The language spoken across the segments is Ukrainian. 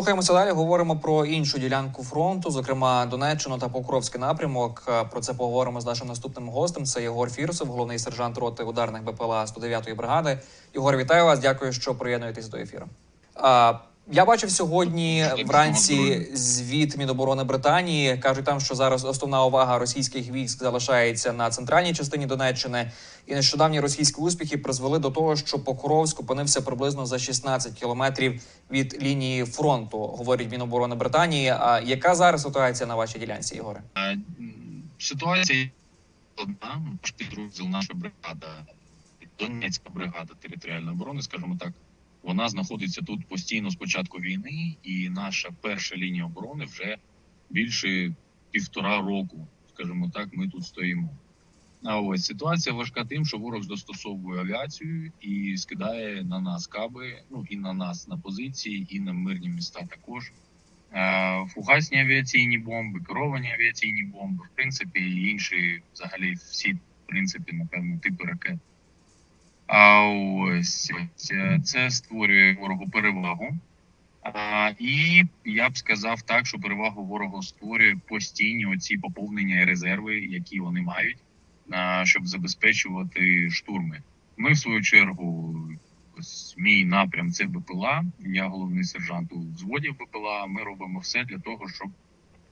Рухаємося далі. Говоримо про іншу ділянку фронту, зокрема Донеччину та Покровський напрямок. Про це поговоримо з нашим наступним гостем. Це Єгор Фірсов, головний сержант роти ударних БПЛА 109-ї бригади. Єгор, вітаю вас. Дякую, що приєднуєтесь до ефіру. Я бачив сьогодні вранці звіт Міноборони Британії. кажуть там, що зараз основна увага російських військ залишається на центральній частині Донеччини, і нещодавні російські успіхи призвели до того, що Покровськ опинився приблизно за 16 кілометрів від лінії фронту. Говорить Міноборони Британії. А яка зараз ситуація на вашій ділянці, Ігоре? Е, Ситуація одна. Підрозділ, наша бригада, Донецька бригада територіальної оборони, скажімо так, вона знаходиться тут постійно з початку війни, і наша перша лінія оборони вже більше півтора року, скажімо так, ми тут стоїмо. А ось ситуація важка тим, що ворог застосовує авіацію і скидає на нас каби, ну і на нас на позиції, і на мирні міста також. Е, фугасні авіаційні бомби, керовані авіаційні бомби, в принципі, і інші, взагалі, всі, в принципі, напевно, типи ракет. А ось це, це створює ворогу перевагу. А, і я б сказав так, що перевагу ворогу створює постійні оці поповнення і резерви, які вони мають, а, щоб забезпечувати штурми. Ми, в свою чергу, ось мій напрям це БПЛА. Я головний сержант у взводі БПЛА. Ми робимо все для того, щоб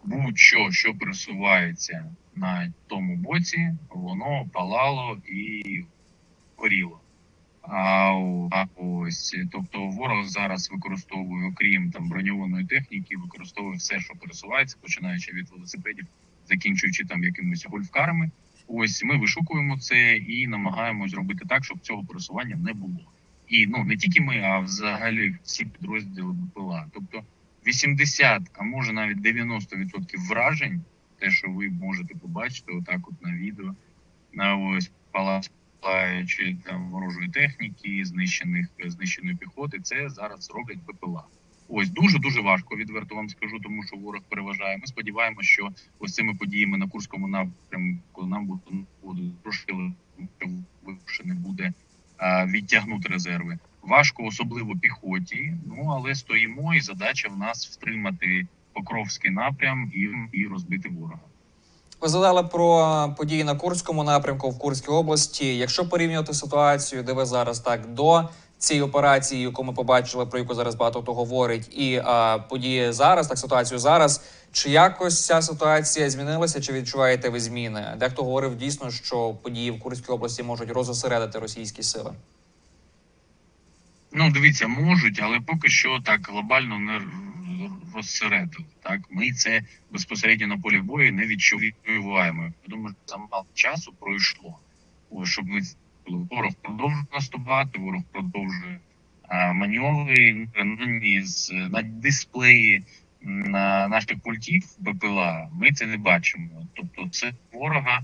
будь-що, що пересувається на тому боці, воно палало і горіло. А, ось, тобто ворог зараз використовує, окрім там броньованої техніки, використовує все, що пересувається, починаючи від велосипедів, закінчуючи там якимись гольфкарами. Ось ми вишукуємо це і намагаємось зробити так, щоб цього пересування не було. І ну не тільки ми, а взагалі всі підрозділи БПЛА. Тобто 80, а може навіть 90% вражень, те, що ви можете побачити, отак, от на відео, на ось палац чи там ворожої техніки, знищених знищеної піхоти, це зараз роблять БПЛА. Ось дуже дуже важко відверто вам скажу, тому що ворог переважає. Ми сподіваємося, що ось цими подіями на курському напрямку нам буде трошки легше не буде відтягнути резерви. Важко, особливо піхоті. Ну але стоїмо, і задача в нас втримати Покровський напрям і, і розбити ворога. Ви згадали про події на Курському напрямку в Курській області. Якщо порівнювати ситуацію, де ви зараз так до цієї операції, яку ми побачили, про яку зараз багато хто говорить, і а, події зараз, так ситуацію зараз. Чи якось ця ситуація змінилася? Чи відчуваєте ви зміни? Дехто говорив дійсно, що події в Курській області можуть розосередити російські сили. Ну, дивіться, можуть, але поки що так глобально не розсередили. Так, ми це безпосередньо на полі бою не відчуваємо. Я думаю, замало часу пройшло, щоб ми ворог продовжує наступати, ворог продовжує а, маневри ну, з на дисплеї на наших пультів БПЛА. Ми це не бачимо. Тобто, це ворога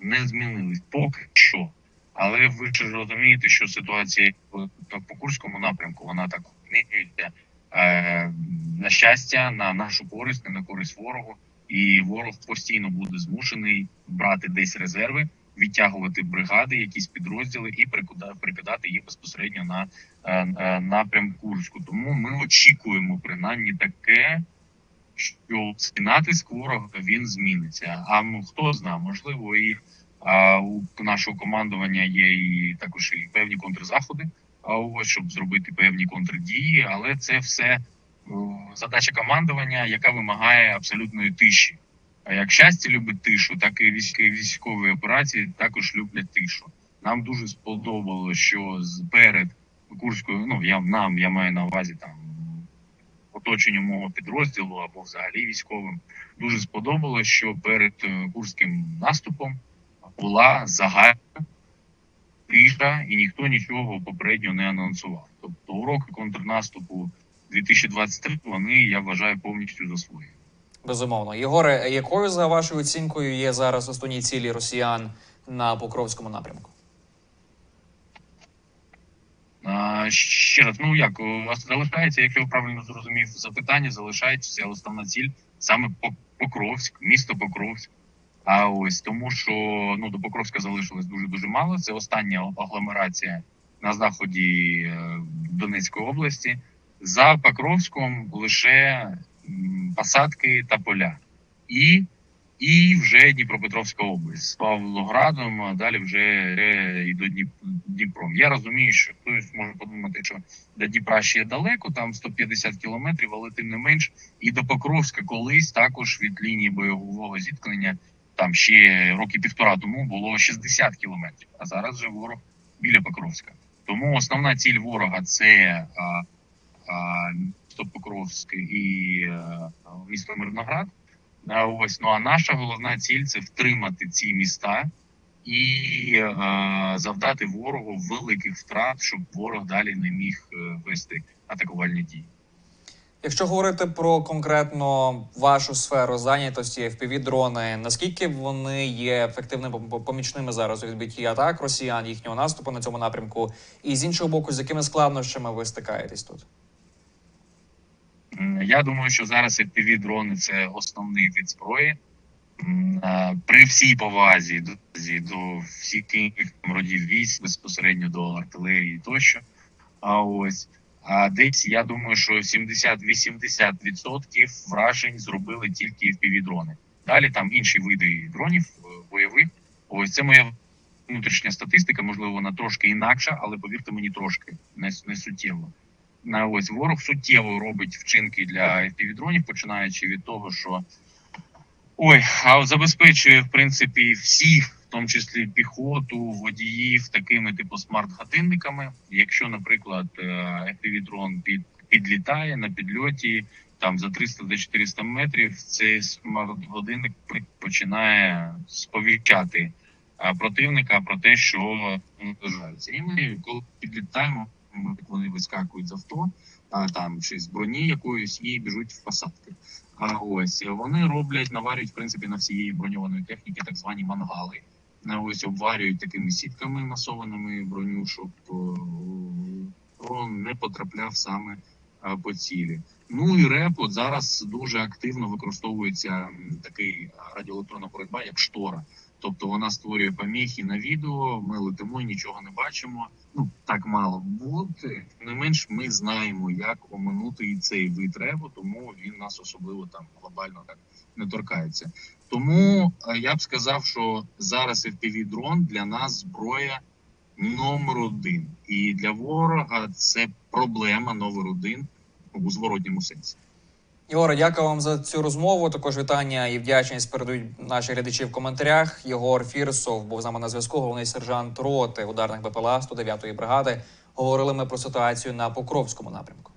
не змінились поки що. Але ви ж розумієте, що ситуація по, по Курському напрямку вона так змінюється. Е, на щастя, на нашу користь, не на користь ворогу, і ворог постійно буде змушений брати десь резерви, відтягувати бригади, якісь підрозділи і прикидати їх безпосередньо на е, е, напрям Курську. Тому ми очікуємо принаймні таке, що натиск ворога він зміниться. А ну хто знає, можливо, і а, у нашого командування є і також і певні контрзаходи. Ось щоб зробити певні контрдії, але це все о, задача командування, яка вимагає абсолютної тиші. А як щастя любить тишу, так і військові операції також люблять тишу. Нам дуже сподобалося, що перед Курською, ну я нам я маю на увазі там оточенню мого підрозділу або взагалі військовим, дуже сподобалося, що перед е, курським наступом була загальна тиша, і ніхто нічого попередньо не анонсував. Тобто уроки контрнаступу 2023 вони, я вважаю, повністю засвоєні. Безумовно, Єгоре, якою за вашою оцінкою є зараз основні цілі росіян на Покровському напрямку? А, ще раз, ну як вас залишається, якщо я правильно зрозумів запитання, залишається основна ціль саме Покровськ, місто Покровськ. А ось тому, що ну до Покровська залишилось дуже дуже мало. Це остання агломерація на заході е, Донецької області. За Покровськом лише посадки та поля. І, і вже Дніпропетровська область з Павлоградом, а далі вже і до Дніп- Дніпром. Я розумію, що хтось може подумати, що до Дніпра ще далеко, там 150 кілометрів, але тим не менш, і до Покровська колись також від лінії бойового зіткнення, там ще роки півтора тому було 60 кілометрів, а зараз же ворог біля Покровська. Тому основна ціль ворога це а, а, місто Покровськ і а, місто Мирноград. А ось ну а наша головна ціль це втримати ці міста і е, завдати ворогу великих втрат, щоб ворог далі не міг е, вести атакувальні дії. Якщо говорити про конкретно вашу сферу зайнятості, FPV-дрони, наскільки вони є ефективними помічними зараз у відбитті атак росіян, їхнього наступу на цьому напрямку, і з іншого боку, з якими складнощами ви стикаєтесь тут? Я думаю, що зараз fpv дрони це основний вид зброї. При всій повазі до, до всіх родів військ, безпосередньо до артилерії тощо. А ось а десь я думаю, що 70-80% вражень зробили тільки fpv дрони. Далі там інші види дронів е, бойових. Ось це моя внутрішня статистика. Можливо, вона трошки інакша, але повірте мені, трошки не, не суттєво. На ось ворог суттєво робить вчинки для FPV-дронів, починаючи від того, що ой, а забезпечує в принципі всіх, в тому числі піхоту, водіїв, такими типу смарт-годинниками. Якщо, наприклад, е, FPV-дрон під, підлітає на підльоті там за 300-400 метрів, цей смарт-годинник починає сповіщати противника про те, що наближаються. І ми, коли підлітаємо, вони вискакують з авто, а, там чи з броні якоїсь і біжуть в посадки. А ось вони роблять, наварюють в принципі на всієї броньованої техніки так звані мангали. Ось обварюють такими сітками масованими броню, щоб е, не потрапляв саме е, по цілі. Ну і реп от зараз дуже активно використовується такий радіоелектронна боротьба, як штора. Тобто вона створює поміхи на відео, ми летимо і нічого не бачимо. Ну так мало бути. Не менш, ми знаємо, як оминути і цей вид ребу, тому він нас особливо там глобально так не торкається. Тому е, я б сказав, що зараз fpv дрон для нас зброя номер один, і для ворога це проблема номер один у зворотньому сенсі. Єгоре, дякую вам за цю розмову. Також вітання і вдячність передають наші глядачі в коментарях. Єгор Фірсов був з нами на зв'язку. Головний сержант роти ударних БПЛА 109-ї бригади. Говорили ми про ситуацію на Покровському напрямку.